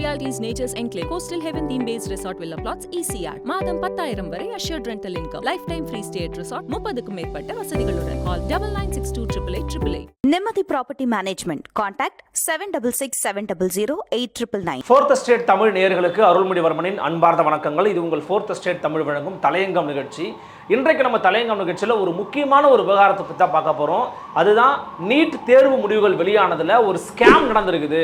Realties Nature's Enclave, Coastal Heaven theme based resort villa plots, ECR. மாதம் பத்தாயிரம் வரை assured rental income. Lifetime free stay at resort, முப்பதுக்கும் மேற்பட்ட வசதிகளுடன். Call double nine six two triple eight triple eight. Nimmathi property management contact seven double six seven double zero eight triple nine fourth state Tamil நேயர்களுக்கு அருள்மொழிவர்மனின் அன்பார்ந்த வணக்கங்கள் இது உங்கள் fourth state Tamil வழங்கும் தலையங்கம் நிகழ்ச்சி இன்றைக்கு நம்ம தலையங்கம் நிகழ்ச்சியில் ஒரு முக்கியமான ஒரு விவகாரத்தை பற்றி தான் பார்க்க போகிறோம் அதுதான் நீட் தேர்வு முடிவுகள் வெளியானதில் ஒரு ஸ்கேம் நடந்திருக்குது.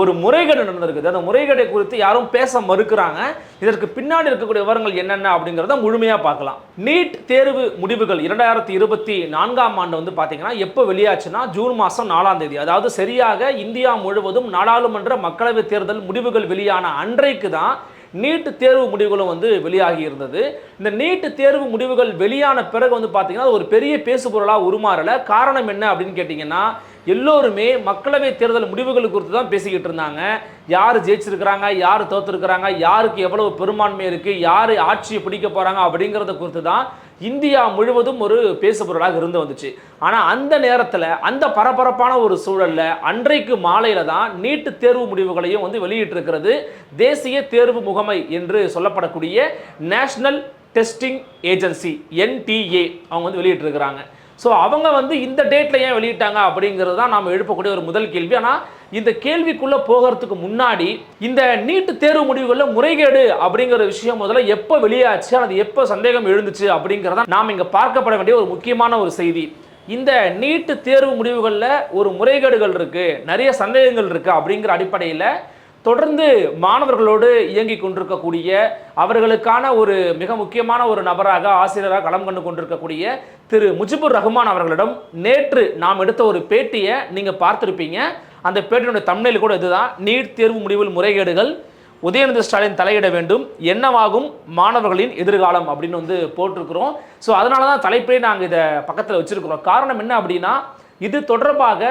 ஒரு முறைகேடு நடந்திருக்குது. அந்த முறைகேடை குறித்து யாரும் பேச மறுக்கிறாங்க. இதற்கு பின்னாடி இருக்கக்கூடிய விவரங்கள் என்னென்ன அப்படிங்கிறத முழுமையாக பார்க்கலாம். நீட் தேர்வு முடிவுகள் இரண்டாயிரத்தி இருபத்தி நான்காம் ஆண்டு வந்து பார்த்தீங்கன்னா எப்போ வெளியாச்சுன்னா ஜூன் மாதம் நாலாம் தேதி. அதாவது சரியாக இந்தியா முழுவதும் நாடாளுமன்ற மக்களவைத் தேர்தல் முடிவுகள் வெளியான அன்றைக்கு தான் நீட்டு தேர்வு முடிவுகளும் வந்து வெளியாகி இருந்தது. இந்த நீட்டு தேர்வு முடிவுகள் வெளியான பிறகு வந்து பார்த்தீங்கன்னா அது ஒரு பெரிய பேசுபொருளாக உருமாறல. காரணம் என்ன அப்படின்னு கேட்டிங்கன்னா எல்லோருமே மக்களவை தேர்தல் முடிவுகள் குறித்து தான் பேசிக்கிட்டு இருந்தாங்க. யார் ஜெயிச்சிருக்கிறாங்க யார் தோத்துருக்கிறாங்க யாருக்கு எவ்வளவு பெரும்பான்மை இருக்குது யார் ஆட்சியை பிடிக்க போகிறாங்க அப்படிங்கிறத குறித்து தான் இந்தியா முழுவதும் ஒரு பேசுபொருளாக இருந்து வந்துச்சு. ஆனால் அந்த நேரத்தில் அந்த பரபரப்பான ஒரு சூழலில் அன்றைக்கு மாலையில் தான் நீட்டு தேர்வு முடிவுகளையும் வந்து வெளியிட்டிருக்கிறது தேசிய தேர்வு முகமை என்று சொல்லப்படக்கூடிய நேஷனல் டெஸ்டிங் ஏஜென்சி என்டிஏ அவங்க வந்து வெளியிட்டிருக்கிறாங்க. ஸோ அவங்க வந்து இந்த டேட்டில் ஏன் வெளியிட்டாங்க அப்படிங்கிறது தான் நாம் எழுப்பக்கூடிய ஒரு முதல் கேள்வி. ஆனால் இந்த கேள்விக்குள்ளே போகிறதுக்கு முன்னாடி இந்த நீட்டு தேர்வு முடிவுகளில் முறைகேடு அப்படிங்கிற விஷயம் முதல்ல எப்போ வெளியாச்சு அது எப்போ சந்தேகம் எழுந்துச்சு அப்படிங்கிறத நாம் இங்கே பார்க்கப்பட வேண்டிய ஒரு முக்கியமான ஒரு செய்தி. இந்த நீட்டு தேர்வு முடிவுகளில் ஒரு முறைகேடுகள் இருக்குது நிறைய சந்தேகங்கள் இருக்குது அப்படிங்கிற அடிப்படையில் தொடர்ந்து மாணவர்களோடு இயங்கி கொண்டிருக்கக்கூடிய அவர்களுக்கான ஒரு மிக முக்கியமான ஒரு நபராக ஆசிரியராக களம் கண்டு கொண்டிருக்கக்கூடிய திரு முஜிபுர் ரஹ்மான் அவர்களிடம் நேற்று நாம் எடுத்த ஒரு பேட்டியை நீங்கள் பார்த்துருப்பீங்க. அந்த பேட்டியினுடைய தமிழில் கூட இதுதான். நீட் தேர்வு முடிவில் முறைகேடுகள் உதயநிதி ஸ்டாலின் தலையிட வேண்டும் என்னவாகும் மாணவர்களின் எதிர்காலம் அப்படின்னு வந்து போட்டிருக்கிறோம். ஸோ அதனால தான் தலைப்பே நாங்கள் இதை பக்கத்தில் வச்சிருக்கிறோம். காரணம் என்ன அப்படின்னா இது தொடர்பாக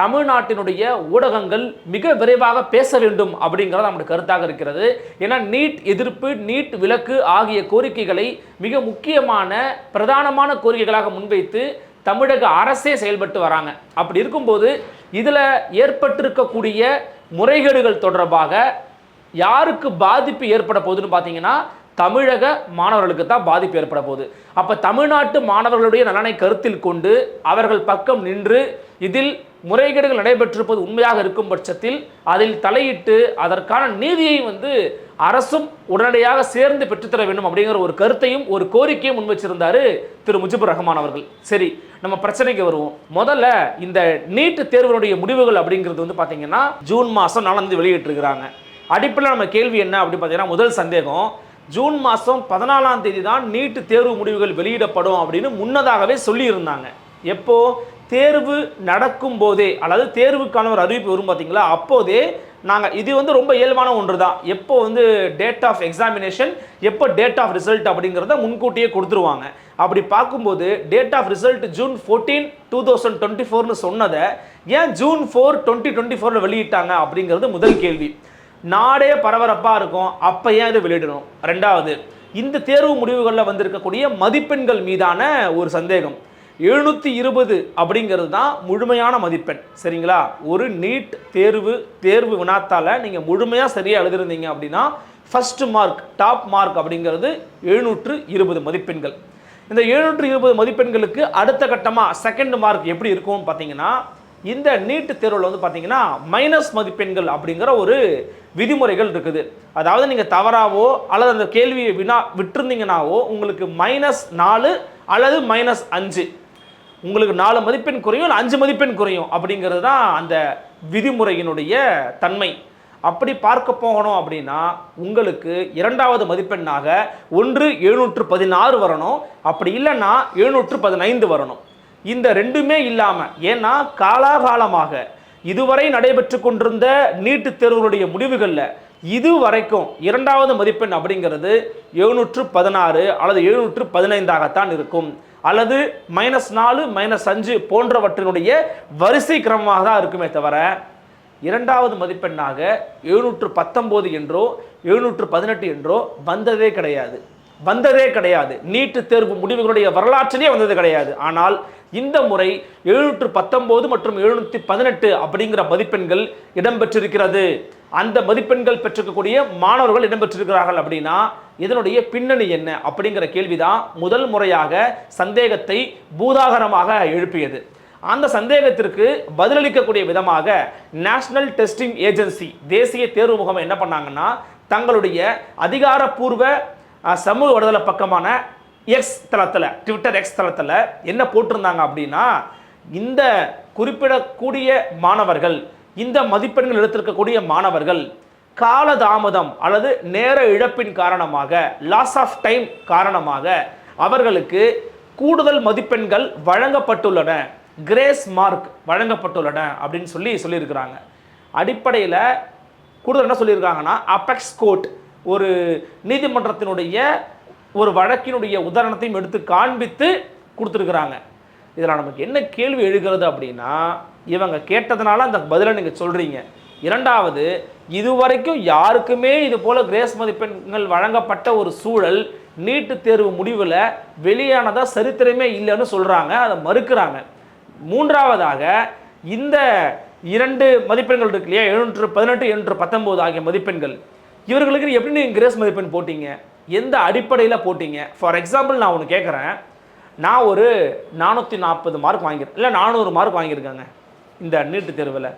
தமிழ்நாட்டினுடைய ஊடகங்கள் மிக விரைவாக பேச வேண்டும் அப்படிங்கிறது நம்முடைய கருத்தாக இருக்கிறது. ஏன்னா நீட் எதிர்ப்பு நீட் விலக்கு ஆகிய கோரிக்கைகளை மிக முக்கியமான பிரதானமான கோரிக்கைகளாக முன்வைத்து தமிழக அரசே செயல்பட்டு வராங்க. அப்படி இருக்கும்போது இதில் ஏற்பட்டிருக்கக்கூடிய முறைகேடுகள் தொடர்பாக யாருக்கு பாதிப்பு ஏற்பட போகுதுன்னு பார்த்தீங்கன்னா தமிழக மாணவர்களுக்கு தான் பாதிப்பு ஏற்பட போகுது. அப்போ தமிழ்நாட்டு மாணவர்களுடைய நலனை கருத்தில் கொண்டு அவர்கள் பக்கம் நின்று இதில் முறைகேடுகள் நடைபெற்றிருப்பது உண்மையாக இருக்கும் பட்சத்தில் அதில் தலையிட்டு அதற்கான நீதியை வந்து அரசும் உடனடியாக சேர்ந்து பெற்றுத்தர வேண்டும் அப்படிங்கிற ஒரு கருத்தையும் ஒரு கோரிக்கையும் முன்வச்சிருந்தார் திரு முஜிபுர் ரஹ்மான் அவர்கள். சரி நம்ம பிரச்சனைக்கு வருவோம். முதல்ல இந்த நீட்டு தேர்வினுடைய முடிவுகள் அப்படிங்கிறது வந்து பார்த்தீங்கன்னா ஜூன் மாதம் நடந்து வெளியிட்டிருக்கிறாங்க. அடிப்படையில் நம்ம கேள்வி என்ன அப்படின்னு பார்த்தீங்கன்னா முதல் சந்தேகம் ஜூன் மாதம் பதினாலாம் தேதி தான் நீட்டு தேர்வு முடிவுகள் வெளியிடப்படும் அப்படின்னு முன்னதாகவே சொல்லியிருந்தாங்க. எப்போ? தேர்வு நடக்கும் போதே அல்லது தேர்வுக்கான ஒரு அறிவிப்பு வரும் பார்த்தீங்களா அப்போதே நாங்கள் இது வந்து ரொம்ப இயல்பான ஒன்று தான் எப்போ வந்து டேட் ஆஃப் எக்ஸாமினேஷன் எப்போ டேட் ஆஃப் ரிசல்ட் அப்படிங்கிறத முன்கூட்டியே கொடுத்துருவாங்க. அப்படி பார்க்கும்போது date of result June fourteen two thousand twenty ஃபோர்னு சொன்னதை ஏன் ஜூன் ஃபோர் டுவெண்ட்டி டுவெண்ட்டி ஃபோரில் வெளியிட்டாங்க அப்படிங்கிறது முதல் கேள்வி. நாடே பரபரப்பாக இருக்கும். அப்போ ஏன் இது வெளியிடணும்? ரெண்டாவது இந்த தேர்வு முடிவுகளில் வந்திருக்கக்கூடிய மதிப்பெண்கள் மீதான ஒரு சந்தேகம். எழுநூற்றி இருபது அப்படிங்கிறது தான் முழுமையான மதிப்பெண். சரிங்களா? ஒரு நீட் தேர்வு தேர்வு வினாத்தால் நீங்கள் முழுமையாக சரியாக எழுதிருந்தீங்க அப்படின்னா ஃபஸ்ட்டு மார்க் டாப் மார்க் அப்படிங்கிறது எழுநூற்று இருபது மதிப்பெண்கள். இந்த எழுநூற்று இருபது மதிப்பெண்களுக்கு அடுத்த கட்டமாக செகண்ட் மார்க் எப்படி இருக்கும்னு பார்த்தீங்கன்னா இந்த நீட் தேர்வில் வந்து பார்த்தீங்கன்னா மைனஸ் மதிப்பெண்கள் அப்படிங்கிற ஒரு விதிமுறைகள் இருக்குது. அதாவது நீங்கள் தவறாவோ அல்லது அந்த கேள்வியை வினா விட்டுருந்தீங்கனாவோ உங்களுக்கு மைனஸ் நாலு அல்லது மைனஸ் அஞ்சு. உங்களுக்கு நாலு மதிப்பெண் குறையும் இல்லை அஞ்சு மதிப்பெண் குறையும் அப்படிங்கிறது தான் அந்த விதிமுறையினுடைய தன்மை. அப்படி பார்க்க போகணும் அப்படின்னா உங்களுக்கு இரண்டாவது மதிப்பெண்ணாக ஒன்று எழுநூற்று பதினாறு வரணும். அப்படி இல்லைன்னா எழுநூற்று பதினைந்து வரணும். இந்த ரெண்டுமே இல்லாமல் ஏன்னா காலாகாலமாக இதுவரை நடைபெற்று கொண்டிருந்த நீட்டு தேர்வுகளுடைய முடிவுகளில் இது வரைக்கும் இரண்டாவது மதிப்பெண் அப்படிங்கிறது எழுநூற்று பதினாறு அல்லது எழுநூற்று பதினைந்தாகத்தான் இருக்கும். அல்லது மைனஸ் நாலு மைனஸ் அஞ்சு போன்றவற்றினுடைய வரிசை கிரமமாக தான் இருக்குமே தவிர இரண்டாவது மதிப்பெண்ணாக எழுநூற்று பத்தொம்போது என்றோ எழுநூற்று பதினெட்டு என்றோ வந்ததே கிடையாது. வந்ததே கிடையாது. நீட்டு தேர்வு முடிவுகளுடைய வரலாற்றிலே வந்தது கிடையாது. ஆனால் இந்த முறை எழுநூற்று பத்தொம்போது மற்றும் எழுநூற்றி பதினெட்டு அப்படிங்கிற மதிப்பெண்கள் இடம்பெற்றிருக்கிறது. அந்த மதிப்பெண்கள் பெற்றிருக்கக்கூடிய மாணவர்கள் இடம்பெற்றிருக்கிறார்கள் அப்படின்னா இதனுடைய பின்னணி என்ன அப்படிங்கிற கேள்விதான் முதல் முறையாக சந்தேகத்தை பூதாகரமாக எழுப்பியது. அந்த சந்தேகத்திற்கு பதிலளிக்கக்கூடிய விதமாக நேஷனல் டெஸ்டிங் ஏஜென்சி தேசிய தேர்வு முகமை என்ன பண்ணாங்கன்னா தங்களுடைய அதிகாரப்பூர்வ சமூக விடுதலை பக்கமான எக்ஸ் தளத்தில் ட்விட்டர் எக்ஸ் தளத்தில் என்ன போட்டிருந்தாங்க அப்படின்னா இந்த குறிப்பிடக்கூடிய மாணவர்கள் இந்த மதிப்பெண்கள் எடுத்திருக்கக்கூடிய மாணவர்கள் காலதாமதம் அல்லது நேர இழப்பின் காரணமாக லாஸ் ஆஃப் டைம் காரணமாக அவர்களுக்கு கூடுதல் மதிப்பெண்கள் வழங்கப்பட்டுள்ளன. கிரேஸ் மார்க் வழங்கப்பட்டுள்ளன அப்படின்னு சொல்லி சொல்லியிருக்கிறாங்க. அடிப்படையில் கூடுதல் என்ன சொல்லியிருக்காங்கன்னா அபெக்ஸ் கோட் ஒரு நீதிமன்றத்தினுடைய ஒரு வழக்கினுடைய உதாரணத்தையும் எடுத்து காண்பித்து கொடுத்துருக்குறாங்க. இதில் நமக்கு என்ன கேள்வி எழுகிறது அப்படின்னா இவங்க கேட்டதுனால அந்த பதிலை நீங்கள் சொல்கிறீங்க இரண்டாவது இதுவரைக்கும் யாருக்குமே இது போல் கிரேஸ் மதிப்பெண்கள் வழங்கப்பட்ட ஒரு சூழல் நீட்டு தேர்வு முடிவில் வெளியானதாக சரித்திரமே இல்லைன்னு சொல்கிறாங்க அதை மறுக்கிறாங்க. மூன்றாவதாக இந்த இரண்டு மதிப்பெண்கள் இருக்கு இல்லையா எழுநூற்று பதினெட்டு எழுநூற்று பத்தொம்போது ஆகிய மதிப்பெண்கள் இவர்களுக்கு எப்படி நீங்கள் கிரேஸ் மதிப்பெண் போட்டீங்க? எந்த அடிப்படையில் போட்டீங்க? ஃபார் எக்ஸாம்பிள் நான் ஒன்று கேட்குறேன் நான் ஒரு நானூற்றி நாற்பது மார்க் வாங்கியிருக்கேன். இல்லை நானூறு மார்க் வாங்கியிருக்கேங்க. இந்த நீட்டு தேர்வில்.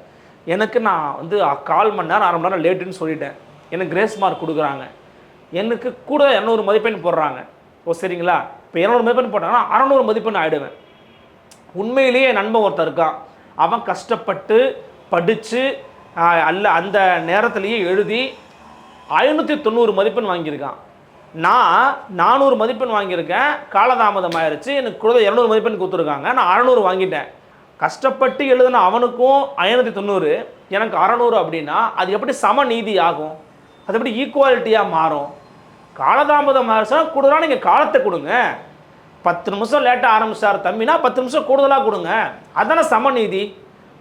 எனக்கு நான் வந்து கால் மணி நேரம் அரை மணி நேரம் லேட்டுன்னு சொல்லிட்டேன். எனக்கு கிரேஸ் மார்க் கொடுக்குறாங்க. எனக்கு கூட இரநூறு மதிப்பெண் போடுறாங்க. ஓ சரிங்களா? இப்போ இரநூறு மதிப்பெண் போட்டாங்கன்னா அறநூறு மதிப்பெண் ஆகிடுவேன் உண்மையிலேயே என் நண்பன் ஒருத்தன் இருக்கான். அவன் கஷ்டப்பட்டு படித்து அல்ல அந்த நேரத்துலேயே எழுதி ஐநூற்றி தொண்ணூறு மதிப்பெண் வாங்கியிருக்கான். நான் நானூறு மதிப்பெண் வாங்கியிருக்கேன். காலதாமதம் ஆயிருச்சு. எனக்கு கூட இரநூறு மதிப்பெண் கொடுத்துருக்காங்க. நான் அறநூறு வாங்கிட்டேன். கஷ்டப்பட்டு எழுதின அவனுக்கும் ஐநூற்றி தொண்ணூறு எனக்கு அறநூறு அப்படின்னா அது எப்படி சம நீதி ஆகும்? அது எப்படி ஈக்குவாலிட்டியாக மாறும்? காலதாமதம் ஆயிடுச்சுன்னா கூடுதலாக நீங்கள் காலத்தை கொடுங்க. பத்து நிமிஷம் லேட்டாக ஆரம்பிச்சார் தம்பினா பத்து நிமிஷம் கூடுதலாக கொடுங்க. அதானே சமநீதி.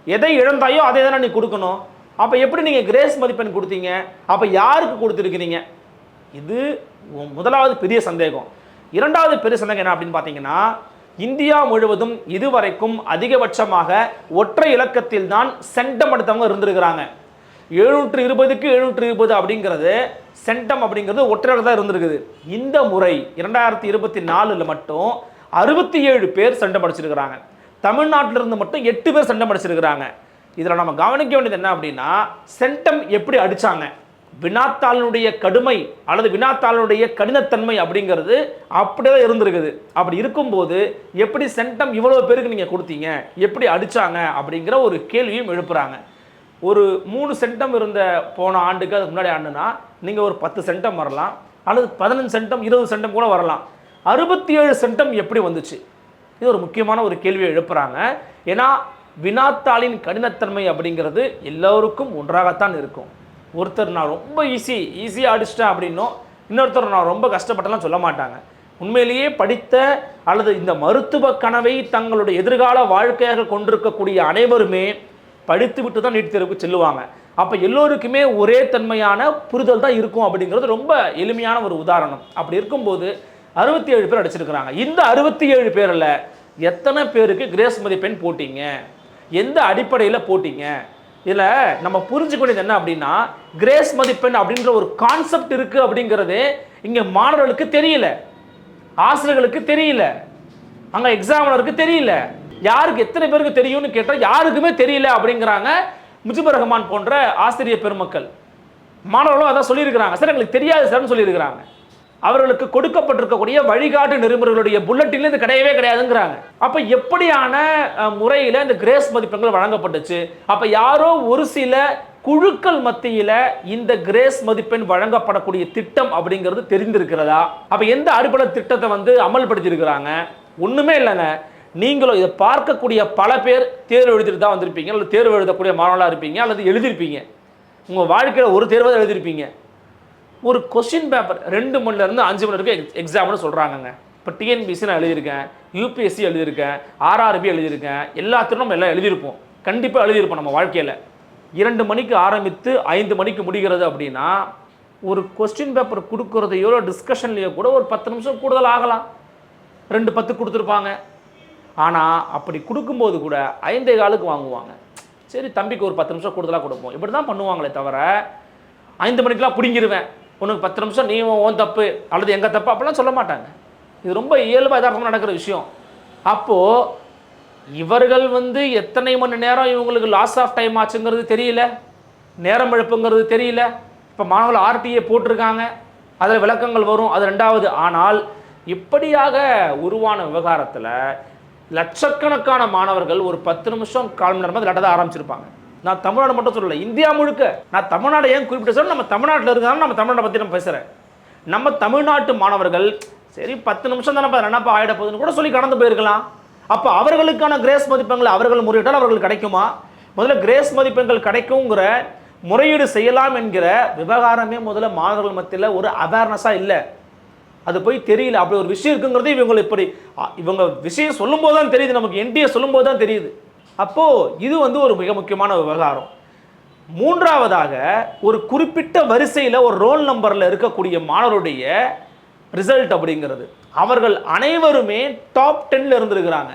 எதை இழந்தாயோ அதை தானே நீ கொடுக்கணும். அப்போ எப்படி நீங்கள் கிரேஸ் மதிப்பெண் கொடுத்தீங்க? அப்போ யாருக்கு கொடுத்துருக்கிறீங்க? இது முதலாவது பெரிய சந்தேகம். இரண்டாவது பெரிய சந்தேகம் என்ன அப்படின்னு பார்த்தீங்கன்னா இந்தியா முழுவதும் இதுவரைக்கும் அதிகபட்சமாக ஒற்றை இலக்கத்தில் தான் சென்டம் எடுத்தவங்க இருந்திருக்கிறாங்க. எழுநூற்று இருபதுக்கு எழுநூற்று இருபது அப்படிங்கிறது சென்டம் அப்படிங்கிறது ஒற்றையாக தான் இருந்திருக்குது. இந்த முறை இரண்டாயிரத்தி இருபத்தி நாலில் மட்டும் அறுபத்தி ஏழு பேர் சென்டம் அடிச்சிருக்கிறாங்க. தமிழ்நாட்டிலிருந்து மட்டும் எட்டு பேர் சென்டம் அடிச்சிருக்கிறாங்க. இதில் நம்ம கவனிக்க வேண்டியது என்ன அப்படின்னா சென்டம் எப்படி அடித்தாங்க வினாத்தாளினுடைய கடுமை அல்லது வினாத்தாளினுடைய கடினத்தன்மை அப்படிங்கிறது அப்படியே தான் இருந்திருக்குது. அப்படி இருக்கும்போது எப்படி சென்டம் இவ்வளோ பேருக்கு நீங்கள் கொடுத்தீங்க? எப்படி அடித்தாங்க அப்படிங்கிற ஒரு கேள்வியும் எழுப்புறாங்க. ஒரு மூணு சென்டம் இருந்த போன ஆண்டுக்கு அதுக்கு முன்னாடி ஆண்டுனா நீங்கள் ஒரு பத்து சென்டம் வரலாம் அல்லது பதினஞ்சு சென்டம் இருபது சென்டம் கூட வரலாம். அறுபத்தி ஏழு சென்டம் எப்படி வந்துச்சு? இது ஒரு முக்கியமான ஒரு கேள்வியை எழுப்புறாங்க. ஏன்னா வினாத்தாளின் கடினத்தன்மை அப்படிங்கிறது எல்லோருக்கும் ஒன்றாகத்தான் இருக்கும். ஒருத்தர் நான் ரொம்ப ஈஸி ஈஸியாக அடிச்சிட்டேன் அப்படின்னும் இன்னொருத்தர் நான் ரொம்ப கஷ்டப்பட்டெல்லாம் சொல்ல மாட்டாங்க. உண்மையிலேயே படித்த அல்லது இந்த மருத்துவ கனவை தங்களுடைய எதிர்கால வாழ்க்கையாக கொண்டிருக்கக்கூடிய அனைவருமே படித்து விட்டு தான் நீட் தேர்வுக்கு செல்லுவாங்க. அப்போ எல்லோருக்குமே ஒரே தன்மையான புரிதல் தான் இருக்கும் அப்படிங்கிறது ரொம்ப எளிமையான ஒரு உதாரணம். அப்படி இருக்கும்போது அறுபத்தி ஏழு பேர் அடிச்சிருக்கிறாங்க. இந்த அறுபத்தி ஏழு பேரில் எத்தனை பேருக்கு கிரேஸ் மதிப்பெண் போட்டிங்க? எந்த அடிப்படையில் போட்டீங்க? இதில் நம்ம புரிஞ்சுக்கூடியது என்ன அப்படின்னா கிரேஸ் மதிப்பெண் அப்படின்ற ஒரு கான்செப்ட் இருக்குது அப்படிங்கிறது இங்கே மாணவர்களுக்கு தெரியல. ஆசிரியர்களுக்கு தெரியல. அங்கே எக்ஸாமினருக்கு தெரியல. யாருக்கு எத்தனை பேருக்கு தெரியும்னு கேட்டால் யாருக்குமே தெரியல அப்படிங்கிறாங்க முஜிபுர் ரஹ்மான் போன்ற ஆசிரியர் பெருமக்கள். மாணவர்களும் அதான் சொல்லியிருக்கிறாங்க. சார் எங்களுக்கு தெரியாது சார்னு சொல்லியிருக்கிறாங்க. அவர்களுக்கு கொடுக்கப்பட்டிருக்கக்கூடிய வழிகாட்டு நெறிமுறைகளுடைய புல்லட்டில் இது கிடையவே கிடையாதுங்கிறாங்க. அப்ப எப்படியான முறையில் முறையில இந்த கிரேஸ் மதிப்பெண்கள் வழங்கப்பட்டுச்சு? அப்ப யாரோ ஒரு சில குழுக்கள் மத்தியில இந்த கிரேஸ் மதிப்பெண் வழங்கப்படக்கூடிய திட்டம் அப்படிங்கிறது தெரிந்திருக்கிறதா? அப்ப எந்த அடிப்படை திட்டத்தை வந்து அமல்படுத்தியிருக்கிறாங்க? ஒன்றுமே ஒண்ணுமே இல்லைங்க. நீங்களும் இதை பார்க்கக்கூடிய பல பேர் தேர்வு எழுதிட்டு தான் வந்திருப்பீங்க. அல்லது தேர்வு எழுதக்கூடிய மாணவர்களாக இருப்பீங்க. அல்லது எழுதியிருப்பீங்க. உங்கள் வாழ்க்கையில் ஒரு தேர்வை தான் எழுதியிருப்பீங்க. ஒரு கொஸ்டின் பேப்பர் ரெண்டு மணிலேருந்து அஞ்சு மணி வரைக்கும் எக்ஸ் எக்ஸாம்னு சொல்கிறாங்கங்க இப்போ டிஎன்பிசி நான் எழுதியிருக்கேன் யூபிஎஸ்சி எழுதியிருக்கேன் ஆர்ஆர்பி எழுதியிருக்கேன் எல்லாத்திலும் நம்ம எல்லாம் எழுதியிருப்போம். கண்டிப்பாக எழுதியிருப்போம் நம்ம வாழ்க்கையில். இரண்டு மணிக்கு ஆரம்பித்து ஐந்து மணிக்கு முடிகிறது அப்படின்னா ஒரு கொஸ்டின் பேப்பர் கொடுக்குறதையோ டிஸ்கஷன்லையோ கூட ஒரு பத்து நிமிஷம் கூடுதல் ஆகலாம். ரெண்டு பத்து கொடுத்துருப்பாங்க. ஆனால் அப்படி கொடுக்கும்போது கூட ஐந்தே காலுக்கு வாங்குவாங்க. சரி தம்பிக்கு ஒரு பத்து நிமிஷம் கூடுதலாக கொடுப்போம். இப்படி தான் பண்ணுவாங்களே தவிர ஐந்து மணிக்கெலாம் பிடிங்கிருவேன். உனக்கு பத்து நிமிஷம் நீ ஓன் தப்பு அல்லது எங்கள் தப்பு அப்படிலாம் சொல்ல மாட்டாங்க. இது ரொம்ப இயல்பாக யதார்த்தமாக நடக்கிற விஷயம். அப்போது இவர்கள் வந்து எத்தனை மணி நேரம் இவங்களுக்கு லாஸ் ஆஃப் டைம் ஆச்சுங்கிறது தெரியல. நேரம் இழப்புங்கிறது தெரியல. இப்போ மாணவர்கள் ஆர்டிஏ போட்டிருக்காங்க. அதில் விளக்கங்கள் வரும். அது ரெண்டாவது. ஆனால் இப்படியாக உருவான விவகாரத்தில் லட்சக்கணக்கான மாணவர்கள் ஒரு பத்து நிமிஷம் கால் மணி நேரமாக விளையாட ஆரம்பிச்சிருப்பாங்க. நான் தமிழ்நாடு மட்டும் சொல்லலை இந்தியா முழுக்க. நான் தமிழ்நாடு ஏன் குறிப்பிட்ட சொல்ல நம்ம தமிழ்நாட்டில் இருக்கிறதால நம்ம தமிழ்நாட்டை பற்றி நம்ம பேசுகிறேன் நம்ம தமிழ்நாட்டு மாணவர்கள் சரி பத்து நிமிஷம் தானே என்னப்பா ஆகிட போகுதுன்னு கூட சொல்லி கடந்து போயிருக்கலாம். அப்போ அவர்களுக்கான கிரேஸ் மதிப்பெண்கள் அவர்கள் முறையிட்டால் அவர்களுக்கு கிடைக்குமா? முதல்ல கிரேஸ் மதிப்பெண்கள் கிடைக்குங்கிற முறையீடு செய்யலாம் என்கிற விவகாரமே முதல்ல மாணவர்கள் மத்தியில் ஒரு அவேர்னஸாக இல்லை. அது போய் தெரியல. அப்படி ஒரு விஷயம் இருக்குங்கிறது இவங்க இப்படி இவங்க விஷயம் சொல்லும்போது தான் தெரியுது. நமக்கு என்டிஏ சொல்லும்போது தான் தெரியுது. அப்போது இது வந்து ஒரு மிக முக்கியமான விவகாரம். மூன்றாவதாக ஒரு குறிப்பிட்ட வரிசையில் ஒரு ரோல் நம்பரில் இருக்கக்கூடிய மாணவருடைய ரிசல்ட் அப்படிங்கிறது. அவர்கள் அனைவருமே டாப் டென்ல இருந்திருக்கிறாங்க.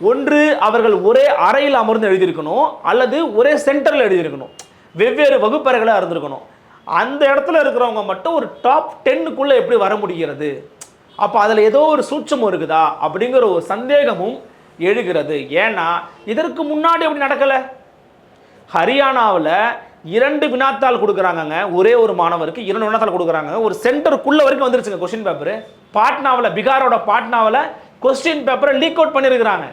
ஒன்று அவர்கள் ஒரே அறையில் அமர்ந்து எழுதியிருக்கணும் அல்லது ஒரே சென்டரில் எழுதியிருக்கணும். வெவ்வேறு வகுப்பறைகளாக இருந்திருக்கணும். அந்த இடத்துல இருக்கிறவங்க மட்டும் ஒரு டாப் டென்னுக்குள்ளே எப்படி வர முடிகிறது? அப்போ அதில் ஏதோ ஒரு சூட்சமும் இருக்குதா? அப்படிங்கிற ஒரு சந்தேகமும் எழுகிறது. ஏன்னா இதற்கு முன்னாடி அப்படி நடக்கலை. ஹரியானாவில் இரண்டு வினாத்தாள் கொடுக்குறாங்கங்க. ஒரே ஒரு மாணவருக்கு இரண்டு வினாத்தாள் கொடுக்குறாங்க ஒரு சென்டருக்குள்ளே வரைக்கும் வந்துருச்சுங்க கொஸ்டின் பேப்பர் பாட்னாவில் பீகாரோட பாட்னாவில் கொஸ்டின் பேப்பரை லீக் அவுட் பண்ணியிருக்கிறாங்க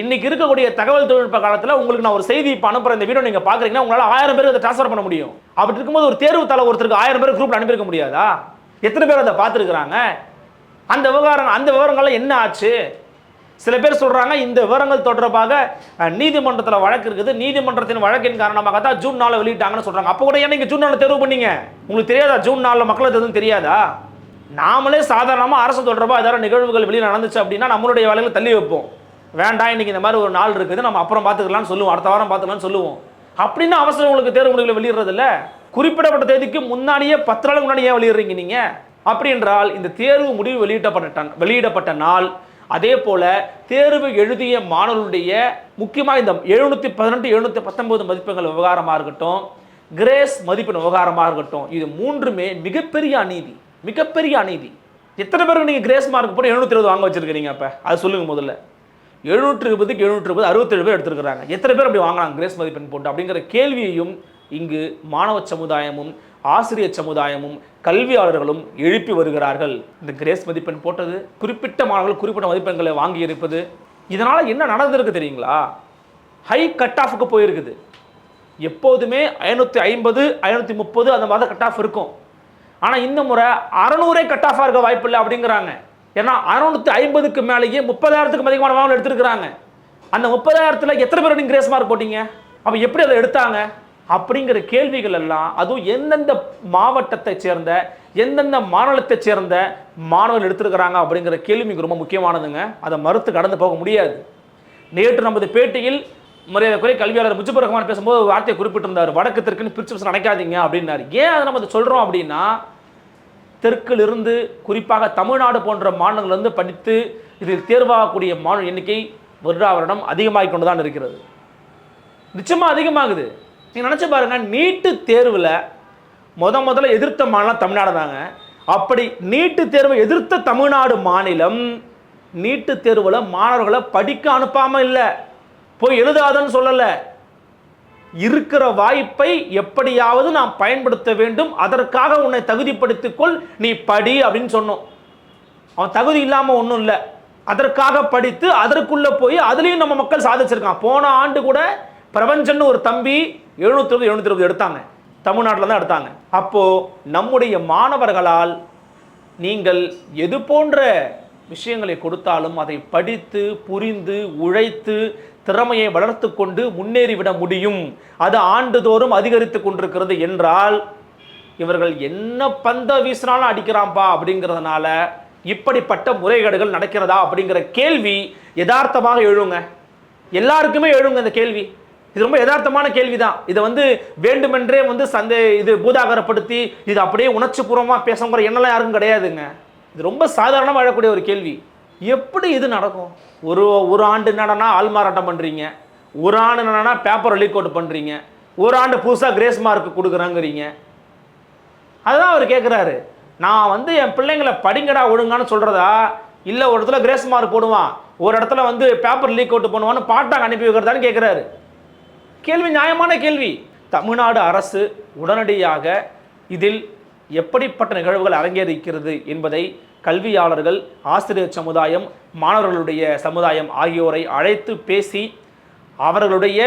இன்றைக்கி இருக்கக்கூடிய தகவல் தொழில்நுட்ப காலத்தில் உங்களுக்கு நான் ஒரு செய்தி இப்போ அனுப்புகிற இந்த வீடியோ நீங்கள் பார்க்குறீங்கன்னா உங்களால் ஆயிரம் பேருக்கு அதை ட்ரான்ஸ்ஃபர் பண்ண முடியும். அப்படி இருக்கும்போது ஒரு தேர்வு தலை ஒருத்தருக்கு ஆயிரம் பேர் குரூப்பில் அனுப்பியிருக்க முடியாதா? எத்தனை பேர் அதை பார்த்துருக்குறாங்க? அந்த விவகாரம் அந்த விவரங்கள்லாம் என்ன ஆச்சு? சில பேர் சொல்கிறாங்க இந்த விவரங்கள் தொடர்பாக நீதிமன்றத்தில் வழக்கு இருக்குது. நீதிமன்றத்தின் வழக்கின் காரணமாக தான் ஜூன் நாளில் வெளியிட்டாங்கன்னு சொல்கிறாங்க அப்போ கூட ஏன்னா நீங்கள் ஜூன் நாளில் தேர்வு பண்ணீங்க? உங்களுக்கு தெரியாதா? ஜூன் நாளில் மக்களுக்கு எதுவும் தெரியாதா? நாமளே சாதாரணமாக அரசு தொடர்பாக ஏதாவது நிகழ்வுகள் வெளியில் நடந்துச்சு அப்படின்னா நம்மளுடைய வேலைகளை தள்ளி வைப்போம். வேண்டாம் இன்னைக்கு இந்த மாதிரி ஒரு நாள் இருக்குது. நம்ம அப்புறம் பார்த்துக்கலாம்னு சொல்லுவோம். அடுத்த வாரம் பார்த்துக்கலாம்னு சொல்லுவோம். அப்படின்னு அவசரம் உங்களுக்கு தேர்வு முடிவுகளை வெளியிடுறதில்ல குறிப்பிடப்பட்ட தேதிக்கு முன்னாடியே பத்து நாளுக்கு முன்னாடி ஏன் வெளியிடுறீங்க நீங்கள் அப்படி என்றால் இந்த தேர்வு முடிவு வெளியிடப்பட்ட வெளியிடப்பட்ட நாள் அதே போல் தேர்வு எழுதிய மாணவர்களுடைய முக்கியமாக இந்த எழுநூற்றி பதினெட்டு எழுநூத்தி பத்தொன்பது மதிப்பெண்கள் விவகாரமாக இருக்கட்டும் கிரேஸ் மதிப்பெண் விவகாரமாக இருக்கட்டும் இது மூன்றுமே மிகப்பெரிய அநீதி மிகப்பெரிய அநீதி. எத்தனை பேருக்கு நீங்கள் கிரேஸ் மார்க் போட்டு எழுநூற்றி இருபது வாங்க வச்சிருக்கீங்க அப்போ? அது சொல்லுங்க முதல்ல. எழுநூற்றி இருபதுக்கு எழுநூற்றி இருபது அறுபத்தேழு பேர் எடுத்துருக்கிறாங்க. எத்தனை பேர் அப்படி வாங்கினாங்க கிரேஸ் மதிப்பெண் போட்டு? அப்படிங்கிற கேள்வியையும் இங்கு மாணவ சமுதாயமும் ஆசிரியர் சமுதாயமும் கல்வியாளர்களும் எழுப்பி வருகிறார்கள். இந்த கிரேஸ் மதிப்பெண் போட்டது குறிப்பிட்ட மாணவர்கள் குறிப்பிட்ட மதிப்பெண்களை வாங்கி இருப்பது இதனால் என்ன நடந்திருக்கு தெரியுங்களா? ஹை கட் ஆஃபுக்கு போயிருக்குது. எப்போதுமே ஐநூற்றி ஐம்பது ஐநூற்றி முப்பது அந்த மாதிரி கட் ஆஃப் இருக்கும். ஆனால் இந்த முறை அறநூறே கட் ஆஃபாக இருக்க வாய்ப்பு இல்லை அப்படிங்கிறாங்க. ஏன்னா அறுநூத்தி ஐம்பதுக்கு மேலேயே முப்பதாயிரத்துக்கு அதிகமான மாணவர்கள் எடுத்திருக்கிறாங்க. அந்த முப்பதாயிரத்தில் எத்தனை பேர் நீங்கள் கிரேஸ் மார்க் போட்டீங்க? அப்போ எப்படி அதை எடுத்தாங்க? அப்படிங்கிற கேள்விகள் எல்லாம் அதுவும் எந்தெந்த மாவட்டத்தை சேர்ந்த எந்தெந்த மாநிலத்தை சேர்ந்த மாணவர்கள் எடுத்திருக்கிறாங்க அப்படிங்கிற கேள்வி ரொம்ப முக்கியமானதுங்க. அதை மறுத்து கடந்து போக முடியாது. நேற்று நமது பேட்டியில் மரியாதைக்குரிய கல்வியாளர் முஜிபுர் ரஹ்மான் பேசும்போது ஒரு வார்த்தையை குறிப்பிட்டிருந்தார். வடக்கு தெற்குன்னு பிரிச்சு நினைக்காதீங்க அப்படின்னாரு. ஏன் அதை நம்ம சொல்கிறோம் அப்படின்னா தெற்கிலிருந்து குறிப்பாக தமிழ்நாடு போன்ற மாநிலங்களிலிருந்து படித்து இதில் தேர்வாகக்கூடிய மாணவர் எண்ணிக்கை வருடா வருடம் அதிகமாகிக் கொண்டு தான் இருக்கிறது. நிச்சயமாக அதிகமாகுது. நீங்கள் நினச்சி பாருங்க நீட்டு தேர்வில் முத முதல்ல எதிர்த்த மாநிலம் தமிழ்நாடு தாங்க. அப்படி நீட்டு தேர்வை எதிர்த்த தமிழ்நாடு மாநிலம் நீட்டு தேர்வில் மாணவர்களை படிக்க அனுப்பாமல் இல்லை. போய் எழுதாதன்னு சொல்லலை. இருக்கிற வாய்ப்பை எப்படியாவது நாம் பயன்படுத்த வேண்டும். அதற்காக உன்னை தகுதிப்படுத்திக் கொள் நீ படி அப்படின்னு சொன்னோம். அவன் தகுதி இல்லாமல் ஒன்றும் இல்லை. அதற்காக படித்து அதற்குள்ளே போய் அதுலேயும் நம்ம மக்கள் சாதிச்சிருக்கான். போன ஆண்டு கூட பிரபஞ்சன்னு ஒரு தம்பி எழுநூத்தி இருபது எழுநூத்தி இருபது எடுத்தாங்க. தமிழ்நாட்டில் தான் எடுத்தாங்க. அப்போது நம்முடைய மாணவர்களால் நீங்கள் எது போன்ற விஷயங்களை கொடுத்தாலும் அதை படித்து புரிந்து உழைத்து திறமையை வளர்த்து கொண்டு முன்னேறிவிட முடியும். அது ஆண்டுதோறும் அதிகரித்து கொண்டிருக்கிறது என்றால் இவர்கள் என்ன பந்த வீசினாலும் அடிக்கிறான்பா அப்படிங்கிறதுனால இப்படிப்பட்ட முறைகேடுகள் நடக்கிறதா அப்படிங்கிற கேள்வி யதார்த்தமாக எழுங்க. எல்லாருக்குமே எழுங்க இந்த கேள்வி. இது ரொம்ப யதார்த்தமான கேள்விதான். இதை வந்து வேண்டுமென்றே வந்து சந்தே இது பூதாகரப்படுத்தி இது அப்படியே உணர்ச்சிபூர்வமாக பேசங்கிற எண்ணெல்லாம் யாருக்கும் கிடையாதுங்க. இது ரொம்ப சாதாரணமாக வாழக்கூடிய ஒரு கேள்வி. எப்படி இது நடக்கும்? ஒரு ஒரு ஆண்டு என்னடனா ஆள்மாறாட்டம் பண்ணுறீங்க ஒரு ஆண்டு என்னன்னா பேப்பர் லீக் அவுட் பண்ணுறீங்க ஒரு ஆண்டு புதுசாக கிரேஸ் மார்க் கொடுக்குறாங்கிறீங்க. அதுதான் அவர் கேட்குறாரு நான் வந்து என் பிள்ளைங்களை படிங்கடா ஒழுங்கான்னு சொல்கிறதா இல்லை ஒரு இடத்துல கிரேஸ் மார்க் போடுவான். ஒரு இடத்துல வந்து பேப்பர் லீக் அவுட் பண்ணுவான்னு பாட்டாக அனுப்பி வைக்கிறதான்னு கேட்குறாரு கேள்வி நியாயமான கேள்வி. தமிழ்நாடு அரசு உடனடியாக இதில் எப்படிப்பட்ட நிகழ்வுகள் அரங்கேறிக்கிறது என்பதை கல்வியாளர்கள் ஆசிரியர் சமுதாயம் மாணவர்களுடைய சமுதாயம் ஆகியோரை அழைத்து பேசி அவர்களுடைய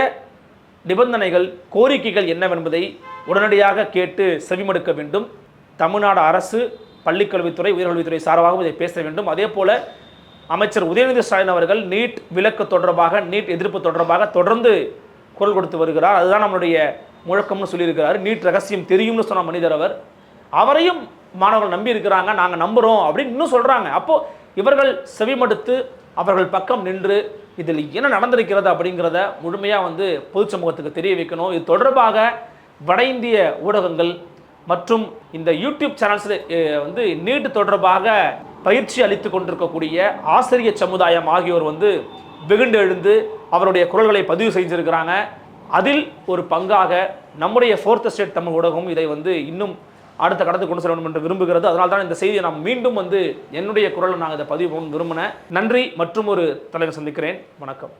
நிபந்தனைகள் கோரிக்கைகள் என்னவென்பதை உடனடியாக கேட்டு செவிமடுக்க வேண்டும். தமிழ்நாடு அரசு பள்ளிக்கல்வித்துறை உயர்கல்வித்துறை சார்பாகவும் இதை பேச வேண்டும். அதே போல அமைச்சர் உதயநிதி ஸ்டாலின் அவர்கள் நீட் விலக்கு தொடர்பாக நீட் எதிர்ப்பு தொடர்பாக தொடர்ந்து குரல் கொடுத்து வருகிறார். அதுதான் நம்மளுடைய முழக்கம்னு சொல்லியிருக்கிறார். நீட் ரகசியம் தெரியும்னு சொன்ன மனிதர் அவர். அவரையும் மாணவர்கள் நம்பி இருக்கிறாங்க. நாங்கள் நம்புகிறோம் அப்படின்னு இன்னும் சொல்கிறாங்க அப்போது இவர்கள் செவிமடுத்து அவர்கள் பக்கம் நின்று இதில் என்ன நடந்திருக்கிறது அப்படிங்கிறத முழுமையாக வந்து பொது சமூகத்துக்கு தெரிய வைக்கணும். இது தொடர்பாக வட இந்திய ஊடகங்கள் மற்றும் இந்த யூடியூப் சேனல்ஸில் வந்து நீட் தொடர்பாக பயிற்சி அளித்து கொண்டிருக்கக்கூடிய ஆசிரியர் சமுதாயம் ஆகியோர் வந்து வெகுண்டு எழுந்து அவருடைய குரல்களை பதிவு செஞ்சுருக்கிறாங்க. அதில் ஒரு பங்காக நம்முடைய ஃபோர்த் ஸ்டேட் தமிழ் ஊடகம் இதை வந்து இன்னும் அடுத்த கடத்துக்கு கொண்டு செல்ல வேண்டும் என்று விரும்புகிறது. அதனால் தான் இந்த செய்தியை நான் மீண்டும் வந்து என்னுடைய குரலை நான் இதை பதிவு பண்ண விரும்பினேன். நன்றி மற்றும் ஒரு தலைவர் சந்திக்கிறேன். வணக்கம்.